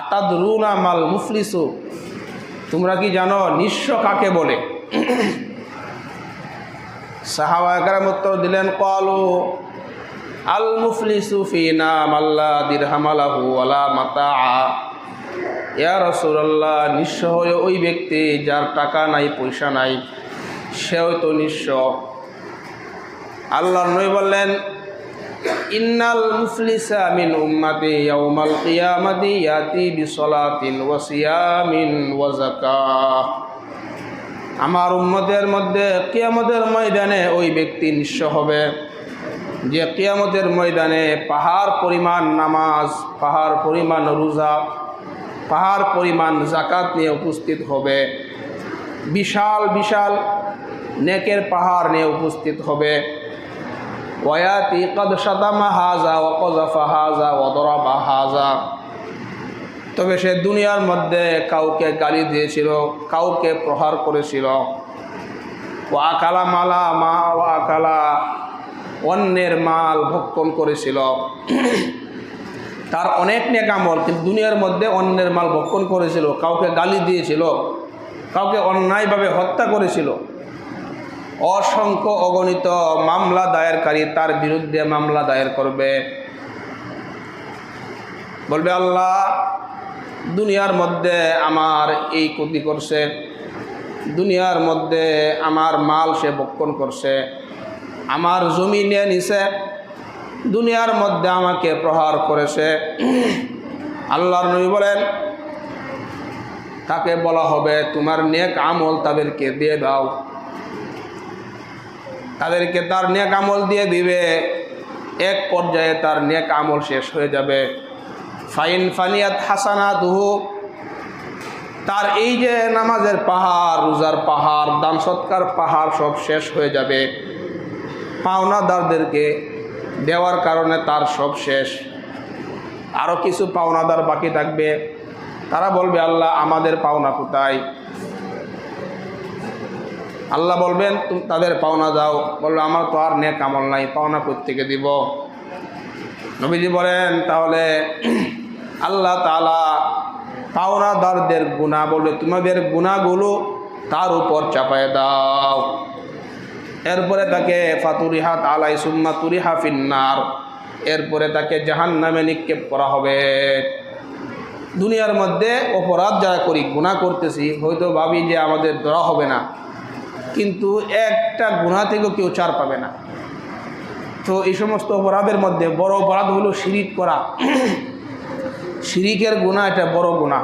আতাদরুনা মাল মুফলিসু? তোমরা কি জানো নিঃস্ব কাকে বলে? সাহাবাহাম উত্তর দিলেন, কলু আল মুফলিসু ফিনা মাল্লা দিরহামালাহু আলা মাতা ইয়া রসুল্লাহ নিঃস্ব হয়ে ওই ব্যক্তি যার টাকা নাই, পয়সা নাই, সেও তো নিঃস্ব। আল্লাহ নই বললেন ইন্নাল মুফলিসা মিন উম্মাতি ইয়াউমাল কিয়ামাতি ইয়াতি বিসলাতিন ওয়া সিয়ামিন ওয়া যাকাহ। আমার উম্মতের মধ্যে কিয়ামতের ময়দানে ওই ব্যক্তি নিঃস্ব হবে। যে কিয়ামতের ময়দানে পাহাড় পরিমাণ নামাজ, পাহাড় পরিমাণ রোজা, পাহাড় পরিমাণ জাকাত নিয়ে উপস্থিত হবে। বিশাল বিশাল নেকের পাহাড় নিয়ে উপস্থিত হবে। ওয়াতি কদ সাদামা হাজা ওকজাফা হাজা ওদরাবা হাজা। তবে সে দুনিয়ার মধ্যে কাউকে গালি দিয়েছিল, কাউকে প্রহার করেছিল। ও আকালা মালা মা ও আকালা অন্যের মাল ভক্ষণ করেছিল। তার অনেক নেক আমল, কিন্তু দুনিয়ার মধ্যে অন্যের মাল ভক্ষণ করেছিল, কাউকে গালি দিয়েছিল, কাউকে অন্যায়ভাবে হত্যা করেছিল। অসংখ্য অগণিত মামলা দায়েরকারী তার বিরুদ্ধে মামলা দায়ের করবে। বলবে, আল্লাহ, দুনিয়ার মধ্যে আমার এই ক্ষতি করছে। দুনিয়ার মধ্যে আমার মাল সে বক্ষণ করছে। আমার জমি নিয়ে নিছে। দুনিয়ার মধ্যে আমাকে প্রহার করেছে। আল্লাহর নবী বলেন, তাকে বলা হবে, তোমার নেক আমল তাদেরকে দিয়ে দাও। তাদেরকে তার নেক আমল দিয়ে দিবে। এক পর্যায়ে তার নেক আমল শেষ হয়ে যাবে। ফাইন ফানিয়াত হাসানা দুহু তার এই যে নামাজের পাহাড়, রোজার পাহাড়, দান সৎকার পাহাড় সব শেষ হয়ে যাবে। পাওনাদারদেরকে দেওয়ার কারণে তার সব শেষ। আরও কিছু পাওনাদার বাকি থাকবে। তারা বলবে, আল্লাহ আমাদের পাওনা কোথায়? আল্লাহ বলবেন তাদের পাওনা দাও। বলবে আমার তো আর নেক আমল নাই, পাওনা প্রত্যেকে দিব? নবীজি বলেন, তাহলে আল্লাহ তালা পাওনাদারদের গুণা বলবে, তোমাদের গুণাগুলো তার উপর চাপায় দাও। এরপরে তাকে, ফাতুরিহাত আলাই সুম্মা তুরিহা ফিন্নার। এরপরে তাকে জাহান নামে নিক্ষেপ করা হবে। দুনিয়ার মধ্যে অপরাধ যারা করি গুণা করতেছি, হয়তো ভাবি যে আমাদের ধরা হবে না। কিন্তু একটা গুণা থেকেও কেউ চার পাবে না। তো এই সমস্ত অপরাধের মধ্যে বড় অপরাধ হলো শিরিক করা। শিরিকের গুণা এটা বড় গুণা।